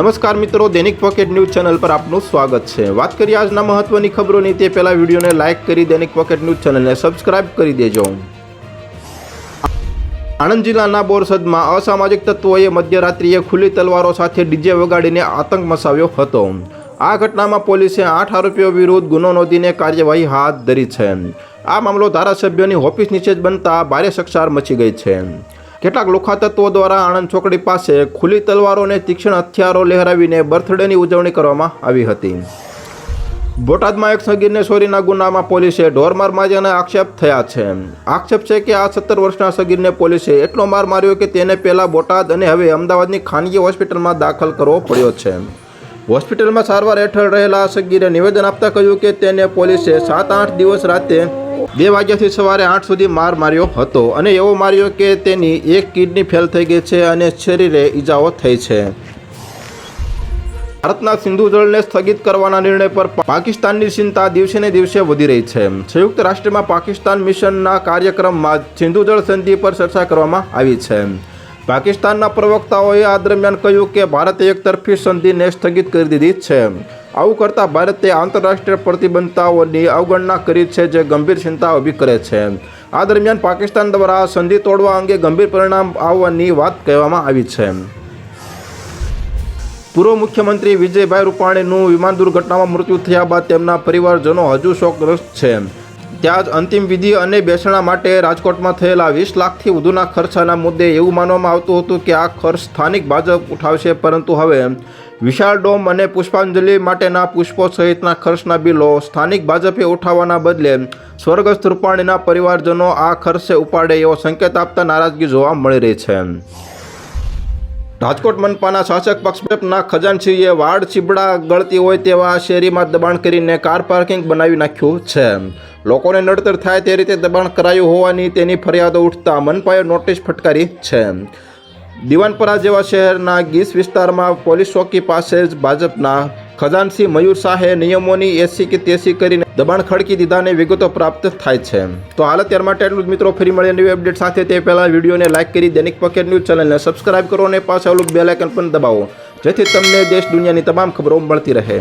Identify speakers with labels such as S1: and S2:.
S1: નમસ્કાર મિત્રો, દૈનિક પોકેટ ન્યૂઝ ચેનલ પર આપનું સ્વાગત છે. વાત કરીએ આજના મહત્વની ખબરોની, તે પહેલા વિડીયોને લાઇક કરી દૈનિક પોકેટ ન્યૂઝ ચેનલને સબસ્ક્રાઇબ કરી દેજો. આણંદ જિલ્લાના બોરસદમાં અસામાજિક તત્વોએ મધ્યરાત્રિએ ખુલ્લી તલવારો સાથે ડીજે વગાડીને આતંક મચાવ્યો હતો. આ ઘટનામાં પોલીસે આઠ આરોપીઓ વિરુદ્ધ ગુનો નોંધીને કાર્યવાહી હાથ ધરી છે. આ મામલો ધારાસભ્યોની ઓફિસ નીચે જ બનતા ભારે સક્ષાર મચી ગઈ છે. કેટલાક લોખાતત્વો દ્વારા આણંદ ચોકડી પાસે ખુલ્લી તલવારો અને તીક્ષ્ણ હથિયારો લહેરાવીને બર્થડેની ઉજવણી કરવામાં આવી હતી. બોટાદમાં એક સગીરને ચોરીના ગુનામાં પોલીસે ઢોરમાર માર્યાના આક્ષેપ થયા છે. આક્ષેપ છે કે આ સત્તર વર્ષના સગીરને પોલીસે એટલો માર માર્યો કે તેને પહેલાં બોટાદ અને હવે અમદાવાદની ખાનગી હોસ્પિટલમાં દાખલ કરવો પડ્યો છે. હોસ્પિટલમાં સારવાર હેઠળ રહેલા આ સગીરે નિવેદન આપતા કહ્યું કે તેને પોલીસે સાત આઠ દિવસ રાતે બે વાગ્યાથી સવારે આઠ સુધી માર માર્યો હતો અને એવો માર્યો કે તેની એક કિડની ફેલ થઈ ગઈ છે અને શરીરે ઈજાઓ થઈ છે. ભારતના સિંધુ જળને સ્થગિત કરવાના નિર્ણય પર પાકિસ્તાનની ચિંતા દિવસે ને દિવસે વધી રહી છે. સંયુક્ત રાષ્ટ્રમાં પાકિસ્તાન મિશનના કાર્યક્રમમાં સિંધુ જળ સંધિ પર ચર્ચા કરવામાં આવી છે. પાકિસ્તાનના પ્રવક્તાઓએ આ દરમિયાન કહ્યું કે ભારતે એકતરફી સંધિને સ્થગિત કરી દીધી છે. આવું કરતાં ભારતે આંતરરાષ્ટ્રીય પ્રતિબંધતાઓની અવગણના કરી છે જે ગંભીર ચિંતા ઊભી કરે છે. આ દરમિયાન પાકિસ્તાન દ્વારા સંધિ તોડવા અંગે ગંભીર પરિણામ આવવાની વાત કહેવામાં આવી છે. પૂર્વ મુખ્યમંત્રી વિજયભાઈ રૂપાણીનું વિમાન દુર્ઘટનામાં મૃત્યુ થયા બાદ તેમના પરિવારજનો હજુ શોકગ્રસ્ત છે. ત્યાં જ અંતિમ વિધિ અને બેસણા માટે રાજકોટમાં થયેલા વીસ લાખથી વધુના ખર્ચાના મુદ્દે એવું માનવામાં આવતું હતું કે આ ખર્ચ સ્થાનિક ભાજપ ઉઠાવશે, પરંતુ હવે વિશાળ ડોમ અને પુષ્પાંજલિ માટેના પુષ્પો સહિતના ખર્ચના બિલો સ્થાનિક ભાજપે ઉઠાવવાના બદલે સ્વર્ગસ્થ રૂપાણીના પરિવારજનો આ ખર્ચે ઉપાડે એવો સંકેત આપતા નારાજગી જોવા મળી રહી છે. રાજકોટ મનપાના શાસક પક્ષના ખજાનસિંહે વાડ ચીબડા ગળતી હોય તેવા શેરીમાં દબાણ કરીને કાર પાર્કિંગ બનાવી નાખ્યું છે. લોકોને નડતર થાય તે રીતે દબાણ કરાયું હોવાની તેની ફરિયાદો ઉઠતા મનપાએ નોટિસ ફટકારી છે. દિવાનપરા જેવા શહેરના ગીસ વિસ્તારમાં પોલીસ ચોકી પાસે જ ભાજપના ખજાનસી મયુર શાહે નિયમોની એસી કે તેસી કરીને દબાણ ખડકી દીધાને વિગતો પ્રાપ્ત થાય છે. તો હાલ અત્યાર માટે એટલું જ મિત્રો, ફરી મળે નવી અપડેટ સાથે. તે પહેલાં વિડીયોને લાઇક કરી દૈનિક પોકેટ ન્યૂઝ ચેનલને સબસ્ક્રાઇબ કરો અને પાછળ બેલાઇકન પણ દબાવો. જેથી તમને દેશ દુનિયાની તમામ ખબરો મળતી રહે.